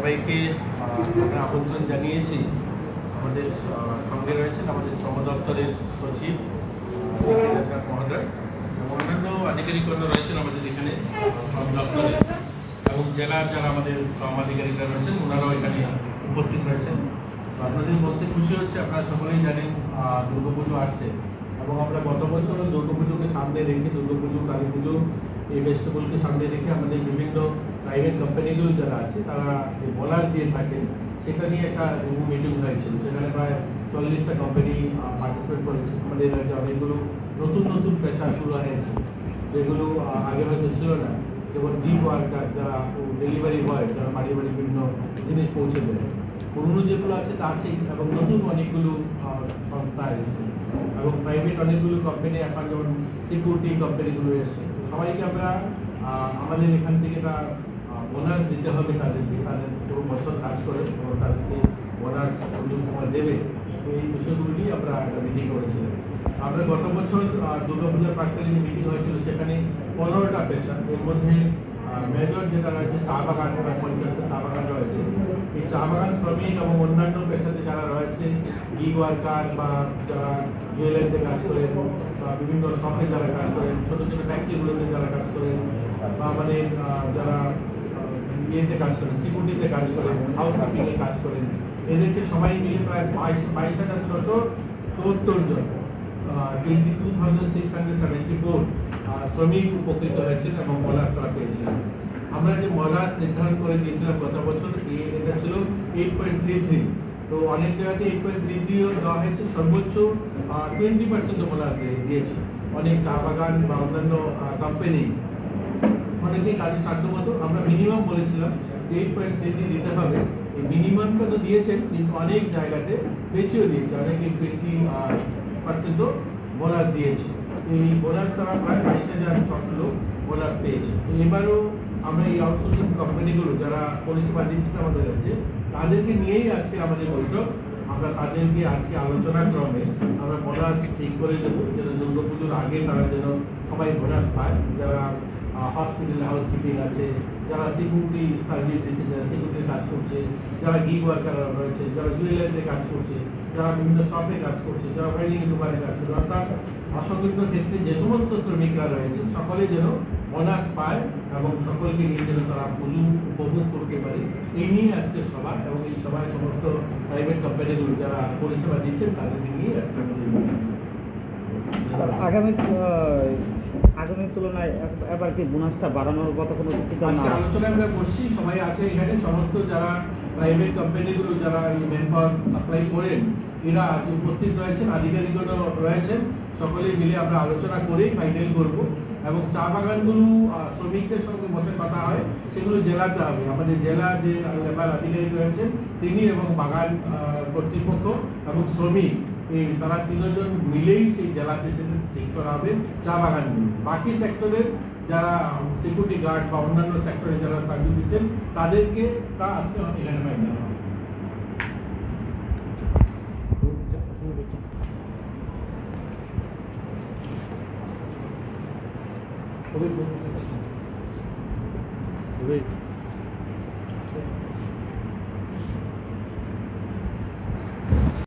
সবাইকে আমরা আমন্ত্রণ জানিয়েছি। আমাদের সঙ্গে রয়েছেন আমাদের শ্রম দপ্তরের সচিব মহোদয় অন্যান্য আধিকারিকগণ রয়েছেন আমাদের এখানে, শ্রম দপ্তরে। এবং জেলার যারা আমাদের শ্রম আধিকারিকরা রয়েছেন, ওনারাও এখানে উপস্থিত রয়েছেন। আপনাদের বলতে খুশি হচ্ছে, আপনারা সকলেই জানেন দুর্গাপুজো আসছে। এবং আমরা গত বছরও দুর্গাপুজোকে সামনে রেখে, দুর্গাপুজো, কালী পুজো, এই ফেস্টিভ্যালকে সামনে রেখে আমাদের বিভিন্ন প্রাইভেট কোম্পানিগুলো যারা আছে, তারা যে বলার দিয়ে থাকেন, সেটা নিয়ে একটা মিটিং হয়েছিল। সেখানে প্রায় চল্লিশটা কোম্পানি পার্টিসিপেট করেছে। আমাদের রাজ্যে অনেকগুলো নতুন নতুন পেশা শুরু হয়েছে, যেগুলো আগে হয়তো ছিল না, যেমন ডি ওয়ার্কার যারা ডেলিভারি বয় যারা বাড়ি বাড়ি বিভিন্ন জিনিস পৌঁছে দেয়। পুরনো যেগুলো আছে, তা আছেই এবং নতুন অনেকগুলো সংস্থা এসেছে। এবং প্রাইভেট অনেকগুলো কোম্পানি এখন যেমন সিকিউরিটি কোম্পানিগুলো এসেছে। সবাইকে আমরা আমাদের এখান থেকে তার বোনাস দিতে হবে তাদেরকে তাদের পুরো বছর কাজ করে এবং তাদেরকে বোনাস পুজোর সময় দেবে। তো এই বিষয়গুলো নিয়ে আমরা একটা মিটিং করেছিলাম। আমরা গত বছর আহ, দুর্গাপূজার প্রাককালীন মিটিং হয়েছিল সেখানে পনেরোটা পেশা এর মধ্যে মেজর যেটা রয়েছে চা বাগান বা পঞ্চাশটা চা বাগান রয়েছে। এই চা বাগান শ্রমিক এবং অন্যান্য পেশাতে যারা রয়েছে গিগ ওয়ার্কার বা যারা জুয়েলারিতে কাজ করেন বা বিভিন্ন শপে যারা কাজ করেন ছোটো ছোটো ফ্যাক্টরিগুলোতে যারা কাজ করেন বা আহ, যারা ইয়েতে কাজ করেন, সিকিউরিটিতে কাজ করেন হাউস কিপিংয়ে কাজ করেন। এদেরকে সবাই মিলে প্রায় বাইশ বাইশ হাজার ছশো চুয়াত্তর জন twenty two thousand six hundred seventy four শ্রমিক উপকৃত হয়েছেন এবং বোনাস তারা পেয়েছিলেন আমরা যে বোনাস নির্ধারণ করে দিয়েছিলাম গত বছর এটা ছিল এইট পয়েন্ট থ্রি থ্রি তো অনেক জায়গাতে এইট পয়েন্ট থ্রি থ্রিও দেওয়া হয়েছে, সর্বোচ্চ টোয়েন্টি পার্সেন্ট বোনাস দিয়েছে। অনেক চা বাগান বা অন্যান্য কোম্পানি অনেকেই কাজের সাধ্য মতো। আমরা মিনিমাম বলেছিলাম এইট পয়েন্ট থ্রি দিতে হবে, এই মিনিমামটা তো দিয়েছেন, কিন্তু অনেক জায়গাতে বেশিও দিয়েছে। অনেকে টোয়েন্টি পার্সেন্টও বোনাস দিয়েছে। এই বোনাস তারা প্রায় বাইশ হাজার ছশো লোক বোনাস পেয়েছে। এবারও আমরা এই আউটসোর্সিং কোম্পানিগুলো যারা পরিষেবা দিচ্ছে আমাদের রাজ্যে তাদেরকে নিয়েই আজকে আমাদের বৈঠক। আমরা তাদেরকে আজকে আলোচনা ক্রমে আমরা বোনাস ঠিক করে দেবো, যেন দুর্গাপুজোর আগে তারা যেন সবাই বোনাস পায়, যারা হসপিটাল হাউসকিপিং আছে, যারা সিকিউরিটি সার্ভিস দিচ্ছে, যারা সিকিউরিটির কাজ করছে, যারা গিগ ওয়ার্কার রয়েছে, যারা জুয়েলারিতে কাজ করছে, যারা বিভিন্ন শপে কাজ করছে, যারা ওয়েল্ডিং দোকানে কাজ করছে, অর্থাৎ অসংগঠিত ক্ষেত্রে যে সমস্ত শ্রমিকরা রয়েছে, সকলে যেন বোনাস পায় এবং সকলকে নিয়ে যেন তারা পুজো উপভোগ করতে পারে। এই নিয়ে আজকে সভা এবং এই সভায় সমস্ত প্রাইভেট কোম্পানিগুলো যারা পরিষেবা দিচ্ছেন, তাদেরকে নিয়ে আজকে আমাদের আগামী আগামীর তুলনায় এবার কি বোনাসটা বাড়ানোর কথা কোনো আজকে না? আলোচনা আমরা করছি সবাই আছে এখানে সমস্ত যারা প্রাইভেট কোম্পানিগুলো যারা এই ম্যান পাওয়ার সাপ্লাই করেন এরা আজ উপস্থিত রয়েছেন আধিকারিকগণ রয়েছেন সকলে মিলে আমরা আলোচনা করেই ফাইনাল করব। এবং চা বাগানগুলো শ্রমিকদের সঙ্গে বসে কথা হয় সেগুলো জেলাতে হবে। আমাদের জেলা যে লেবার আধিকারিক রয়েছেন তিনি এবং বাগান কর্তৃপক্ষ এবং শ্রমিক তারা তিনজন মিলেই সেই জেলা প্রেসিডেন্ট ঠিক করা হবে, চা বাগানগুলো বাকি সেক্টরের যারা সিকিউরিটি গার্ড বা অন্যান্য সেক্টরে যারা সার্ভিস দিচ্ছেন, তাদেরকে তা আজকে এখানে ফাইনাল হবে। খুবই